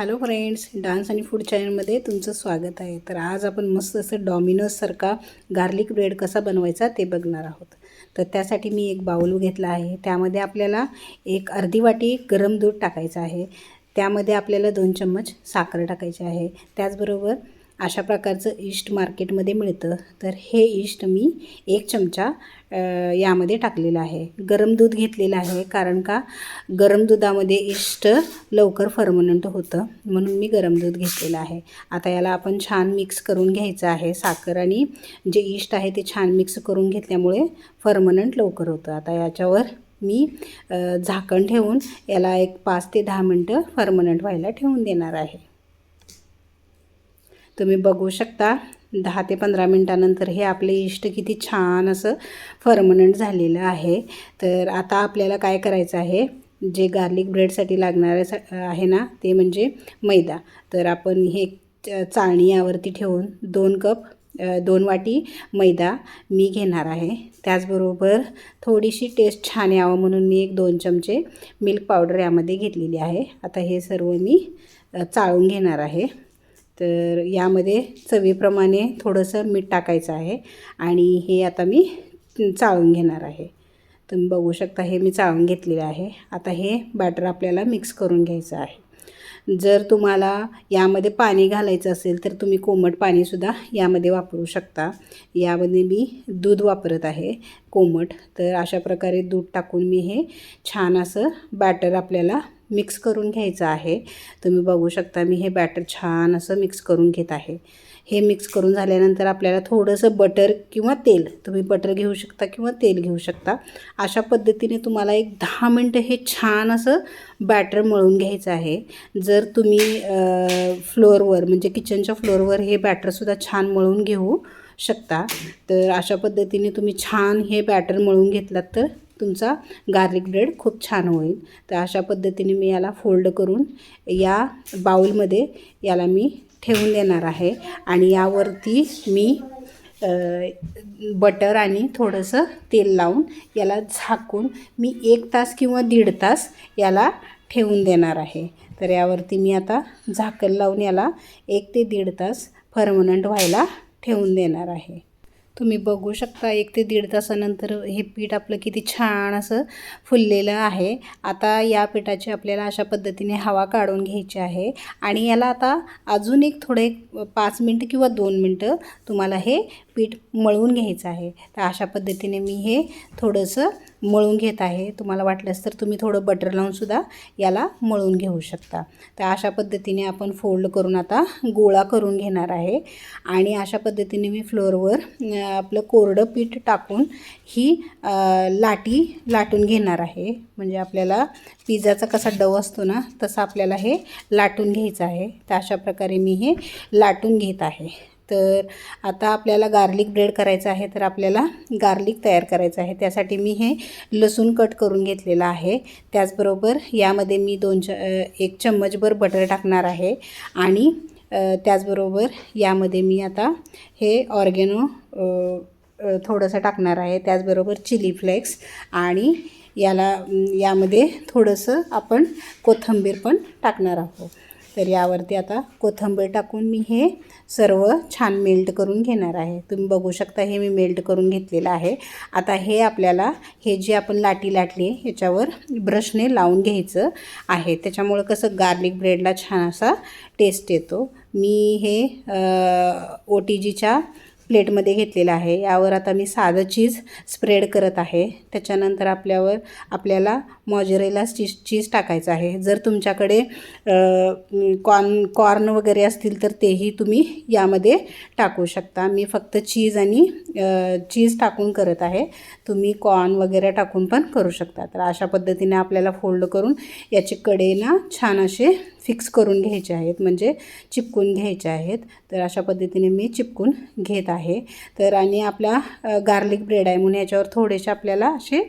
Hello friends dance आणि food चॅनलमध्ये तुमचं स्वागत आहे. तर आज आपण मस्त असं डॉमिनोजसारखा गार्लिक ब्रेड कसा बनवायचा ते बघणार आहोत. तर त्यासाठी मी एक बाऊल घेतला आहे. त्यामध्ये आपल्याला एक अर्धी वाटी गरम दूध टाकायचं आहे. त्यामध्ये आपल्याला दोन चम्मच साखर टाकायची आहे. त्याचबरोबर अशा प्रकारचं इष्ट मार्केटमध्ये मिळतं. तर हे इष्ट मी एक चमचा यामध्ये टाकलेलं आहे. गरम दूध घेतलेलं आहे कारण का गरम दुधामध्ये इष्ट लवकर फर्मनंट होतं. म्हणून मी गरम दूध घेतलेलं आहे. आता याला आपण छान मिक्स करून घ्यायचं आहे. साखर आणि जे इष्ट आहे ते छान मिक्स करून घेतल्यामुळे फर्मनंट लवकर होतं. आता याच्यावर मी झाकण ठेवून याला एक पाच ते दहा मिनटं फर्मनंट व्हायला ठेवून देणार आहे. तुम्ही बघू शकता दहा ते पंधरा मिनटानंतर हे आपले इष्ट किती छान असं फर्मनंट झालेलं आहे. तर आता आपल्याला काय करायचं आहे जे गार्लिक ब्रेडसाठी लागणारं स- आहे ना ते म्हणजे मैदा. तर आपण हे च- चाळणी यावरती ठेवून दोन कप दोन वाटी मैदा मी घेणार आहे. त्याचबरोबर थोडीशी टेस्ट छान यावं म्हणून मी एक दोन चमचे मिल्क पावडर यामध्ये घेतलेली आहे. आता हे सर्व मी चाळून घेणार आहे. तर यामध्ये चवीप्रमाणे थोडंसं मीठ टाकायचं आहे आणि हे आता मी चाळून घेणार आहे. तुम्ही बघू शकता हे मी चाळून घेतलेलं आहे. आता हे बॅटर आपल्याला मिक्स करून घ्यायचं आहे. जर तुम्हाला यामध्ये पाणी घालायचं असेल तर तुम्ही कोमट पाणीसुद्धा यामध्ये वापरू शकता. यामध्ये मी दूध वापरत आहे कोमट. तर अशा प्रकारे दूध टाकून मी हे छान असं बॅटर आपल्याला मिक्स करून घ्यायचं आहे. तुम्ही बघू शकता मी हे बॅटर छान असं मिक्स करून घेत आहे. हे मिक्स करून झाल्यानंतर आपल्याला थोडंसं बटर किंवा तेल तुम्ही बटर घेऊ शकता किंवा तेल घेऊ शकता. अशा पद्धतीने तुम्हाला एक दहा मिनटं हे छान असं बॅटर मळून घ्यायचं आहे. जर तुम्ही फ्लोअरवर म्हणजे किचनच्या फ्लोअरवर हे बॅटरसुद्धा छान मळून घेऊ शकता तर अशा पद्धतीने तुम्ही छान हे बॅटर मळून घेतलात तर तुमचा गार्लिक ब्रेड खूप छान होईल. तर अशा पद्धतीने मी याला फोल्ड करून या बाऊलमध्ये याला मी ठेवून देणार आहे. आणि यावरती मी बटर आणि थोडंसं तेल लावून याला झाकून मी एक तास किंवा दीड तास याला ठेवून देणार आहे. तर यावरती मी आता झाकण लावून याला एक ते दीड तास फर्मनंट व्हायला ठेवून देणार आहे. तुम्ही बघू शकता एक ते दीड तासानंतर हे पीठ आपलं किती छान असं फुललेलं आहे. आता या पिठाची आपल्याला अशा पद्धतीने हवा काढून घ्यायची आहे. आणि याला आता अजून एक थोडे पाच मिनटं किंवा दोन मिनटं तुम्हाला हे पीठ मळून घ्यायचं आहे. तर अशा पद्धतीने मी हे थोडंसं मळून घेत आहे. तुम्हाला वाटलंच तर तुम्ही थोडं बटर लावूनसुद्धा याला मळून घेऊ शकता. तर अशा पद्धतीने आपण फोल्ड करून आता गोळा करून घेणार आहे. आणि अशा पद्धतीने मी फ्लोअरवर आपलं कोरडं पीठ टाकून ही लाटी लाटून घेणार आहे. म्हणजे आपल्याला पिझ्झाचा कसा डव असतो ना तसा आपल्याला हे लाटून घ्यायचं आहे. तर अशा प्रकारे मी हे लाटून घेत आहे. तर आता आपल्याला गार्लिक ब्रेड करायचं आहे तर आपल्याला गार्लिक तयार करायचं आहे. त्यासाठी मी हे लसूण कट करून घेतलेलं आहे. त्याचबरोबर यामध्ये मी दोन च एक चम्मचभर बटर टाकणार आहे. आणि त्याचबरोबर यामध्ये मी आता हे ऑर्गेनो थोडंसं टाकणार आहे. त्याचबरोबर चिली फ्लेक्स आणि याला यामध्ये थोडंसं आपण कोथिंबीर पण टाकणार आहोत. तर यावरती आता कोथिंबीर टाकून मी हे सर्व छान मेल्ट करून घेणार आहे. तुम्ही बघू शकता हे मी मेल्ट करून घेतलेलं आहे. आता हे आपल्याला हे जे आपण लाटी लाटली आहे ह्याच्यावर ब्रशने लावून घ्यायचं आहे. त्याच्यामुळं कसं गार्लिक ब्रेडला छान असा टेस्ट येतो. मी हे ओ टी जीच्या प्लेटमध्ये घेतलेलं आहे. यावर आता मी साधं चीज स्प्रेड करत आहे. त्याच्यानंतर आपल्यावर आपल्याला मॉजरेला चीज चीज टाकायचं आहे. जर तुमच्याकडे कॉर्न कॉर्न वगैरे असतील तर तेही तुम्ही यामध्ये टाकू शकता. मी फक्त चीज आणि चीज टाकून करत आहे. तुम्ही कॉर्न वगैरे टाकून पण करू शकता. तर अशा पद्धतीने आपल्याला फोल्ड करून याचे कडेला छान असे फिक्स करून घ्यायचे आहेत. म्हणजे चिपकून घ्यायचे आहेत. तर अशा पद्धतीने मी चिपकून घेत आहे. तर आणि आपला गार्लिक ब्रेड आहे म्हणून याच्यावर थोडेसे आपल्याला असे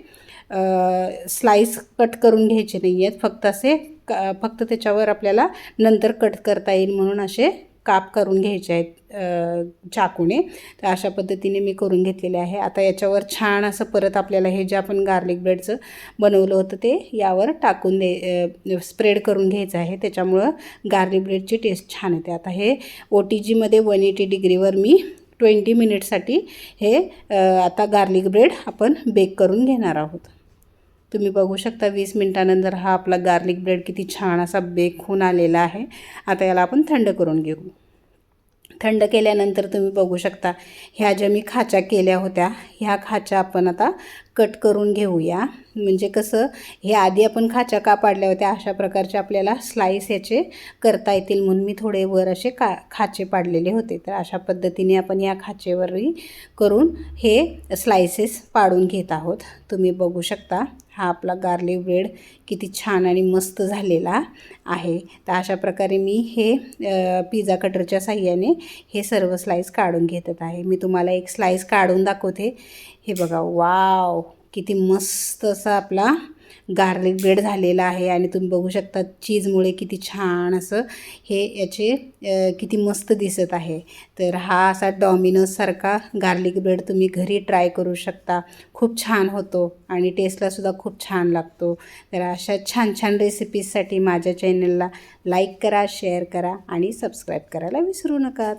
स्लाईस कट करून घ्यायचे नाही आहेत फक्त असे क फक्त त्याच्यावर आपल्याला नंतर कट करता येईल म्हणून असे काप करून घ्यायचे आहेत चाकूने. तर अशा पद्धतीने मी करून घेतलेले आहे. आता याच्यावर छान असं परत आपल्याला हे जे आपण गार्लिक ब्रेडचं बनवलं होतं ते यावर टाकून दे स्प्रेड करून घ्यायचं आहे. त्याच्यामुळं गार्लिक ब्रेडची टेस्ट छान येते. आता हे ओ टी जीमध्ये वन एटी डिग्रीवर मी ट्वेंटी मिनिटसाठी हे आता गार्लिक ब्रेड आपण बेक करून घेणार आहोत. तुम्ही बघू शकता वीस मिनटानंतर हा आपला गार्लिक ब्रेड किती छान असा बेक होऊन आलेला आहे. आता याला आपण थंड करून घेऊ. थंड केल्यानंतर तुम्ही बघू शकता ह्या ज्या मी खाच्या केल्या होत्या ह्या खाच्या आपण आता कट करून घेऊया. म्हणजे कसं हे आधी आपण खाच्या का पाडल्या होत्या अशा प्रकारचे आपल्याला स्लाईस ह्याचे करता येतील म्हणून मी थोडे वर असे का खाचे पाडलेले होते. तर अशा पद्धतीने आपण या खाचेवरही करून हे स्लायसेस पाडून घेत आहोत. तुम्ही बघू शकता हा आपला गार्लिक ब्रेड किती छान आणि मस्त झालेला आहे. तर अशा प्रकारे मी हे पिझ्झा कटरच्या साह्याने हे सर्व स्लाईस काढून घेतत आहे. मी तुम्हाला एक स्लाईस काढून दाखवते. हे बघा वाव किती मस्त असा आपला गार्लिक ब्रेड झालेला आहे. आणि तुम्ही बघू शकता चीजमुळे किती छान असं हे याचे किती मस्त दिसत आहे. तर हा असा डॉमिनोजसारखा गार्लिक ब्रेड तुम्ही घरी ट्राय करू शकता. खूप छान होतो आणि टेस्टलासुद्धा खूप छान लागतो. तर अशा छान छान रेसिपीजसाठी माझ्या चॅनलला लाईक करा शेअर करा आणि सबस्क्राईब करायला विसरू नका